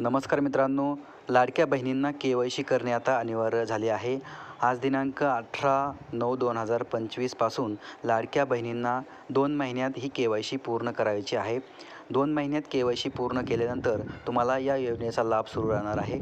नमस्कार मित्रांनो. लाडक्या बहिणींना के वाय सी करणे आता अनिवार्य झाले आहे. आज दिनांक अठरा नऊ दोन हजार पंचवीसपासून लाडक्या बहिणींना दोन महिन्यात ही के वाय सी पूर्ण करायची आहे. दोन महिन्यात के वाय सी पूर्ण केल्यानंतर तुम्हाला या योजनेचा लाभ सुरू राहणार आहे.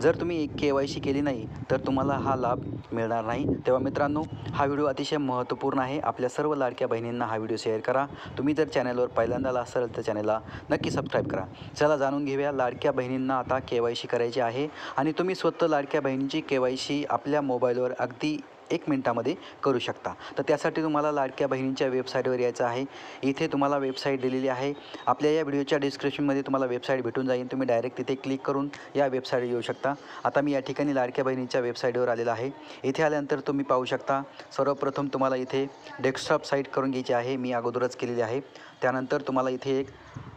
जर तुम्ही के वाय सी केली नाही तर तुम्हाला हा लाभ मिळणार नाही. तेव्हा मित्रांनो हा व्हिडिओ अतिशय महत्त्वपूर्ण आहे. आपल्या सर्व लाडक्या बहिणींना हा व्हिडिओ शेअर करा. तुम्ही जर चॅनलवर पहिल्यांदा असाल तर चॅनलला नक्की सबस्क्राईब करा. चला जाणून घेऊया लाडक्या बहिणींना आता के वाय सी करायची आहे. आणि तुम्ही स्वतः लाडक्या बहिणीची के वाय सी आपल्या मोबाईलवर अगदी एक मिनटामध्ये करू शकता. तर त्यासाठी तुम्हाला लाडक्या बहिणींच्या वेबसाईटवर यायचं आहे. इथे तुम्हाला वेबसाईट दिलेली आहे. आपल्या या व्हिडिओच्या डिस्क्रिप्शनमध्ये तुम्हाला वेबसाईट भेटून जाईल. तुम्ही डायरेक्ट तिथे क्लिक करून या वेबसाईट येऊ शकता. आता मी या ठिकाणी लाडक्या बहिणीच्या वेबसाईटवर आलेला आहे. इथे आल्यानंतर तुम्ही पाहू शकता सर्वप्रथम तुम्हाला इथे डेस्कटॉप साईट करून घ्यायची आहे. मी अगोदरच केलेली आहे. त्यानंतर तुम्हाला इथे एक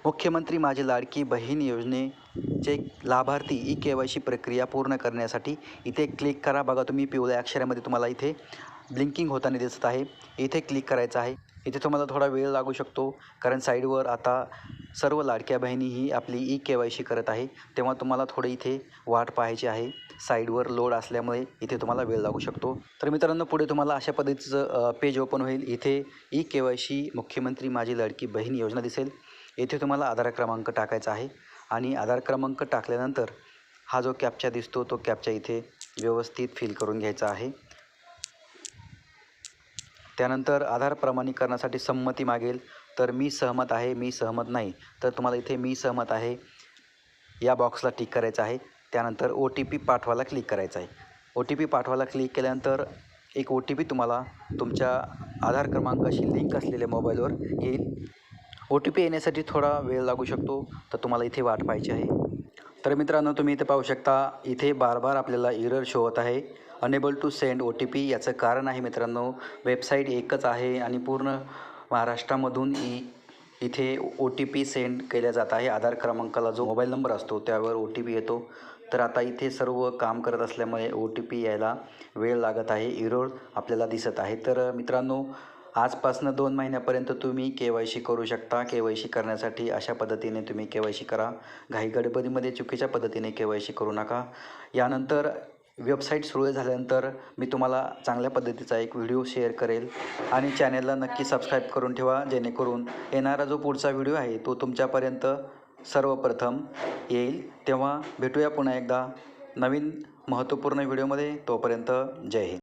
मुख्यमंत्री माझी लाडकी बहीण योजने जे लाभार्थी ई के वाय सी प्रक्रिया पूर्ण करण्यासाठी इथे क्लिक करा. बघा तुम्ही पिवळ्या अक्षरामध्ये तुम्हाला इथे ब्लिंकिंग होताना दिसत आहे. इथे क्लिक करायचं आहे. इथे तुम्हाला थोडा वेळ लागू शकतो कारण साईडवर आता सर्व लाडक्या बहिणी ही आपली ई के वाय सी करत आहे. तेव्हा तुम्हाला थोडं इथे वाट पाहायची आहे. साईडवर लोड असल्यामुळे इथे तुम्हाला वेळ लागू शकतो. तर मित्रांनो पुढे तुम्हाला अशा पद्धतीचं पेज ओपन होईल. इथे ई के वाय सी मुख्यमंत्री माझी लाडकी बहीण योजना दिसेल. येथे तुम्हाला आधार क्रमांक टाकायचा आहे. आणि आधार क्रमांक टाकल्यानंतर हा जो कॅपचा दिसतो तो कॅपचा इथे व्यवस्थित फिल करून घ्यायचा आहे. त्यानंतर आधार प्रमाणीकरणासाठी संमती मागेल. तर मी सहमत आहे मी सहमत नाही तर तुम्हाला इथे मी सहमत आहे या बॉक्सला टिक करायचं आहे. त्यानंतर ओ टी पी पाठवायला क्लिक करायचं आहे. ओ टी पी पाठवायला क्लिक केल्यानंतर एक ओ टी पी तुम्हाला तुमच्या आधार क्रमांकाशी लिंक असलेल्या मोबाईलवर येईल. ओ टी पी येण्यासाठी थोडा वेळ लागू शकतो तर तुम्हाला इथे वाट पाहायची आहे. तर मित्रांनो तुम्ही इथे पाहू शकता इथे बार बार आपल्याला इरर शो होत आहे. Unable to send O T P याचं कारण आहे मित्रांनो वेबसाईट एकच आहे आणि पूर्ण महाराष्ट्रामधून ई इथे ओ टी पी सेंड केल्या जात आहे. आधार क्रमांकाला जो मोबाईल नंबर असतो त्यावर ओ टी पी येतो. तर आता इथे सर्व काम करत असल्यामुळे ओ टी पी यायला वेळ लागत आहे इरोड आपल्याला दिसत आहे. तर मित्रांनो आजपासनं दोन महिन्यापर्यंत तुम्ही के वाय सी करू शकता. के वाय सी करण्यासाठी अशा पद्धतीने तुम्ही के वाय सी करा. घाई गडबडीमध्ये चुकीच्या पद्धतीने के वाय सी करू नका. यानंतर वेबसाईट सुरू झाल्यानंतर मी तुम्हाला चांगल्या पद्धतीचा एक व्हिडिओ शेअर करेल. आणि चॅनेलला नक्की सबस्क्राईब करून ठेवा जेणेकरून येणारा जो पुढचा व्हिडिओ आहे तो तुमच्यापर्यंत सर्वप्रथम येईल. तेव्हा भेटूया पुन्हा एकदा नवीन महत्त्वपूर्ण व्हिडिओमध्ये. तोपर्यंत जय हिंद.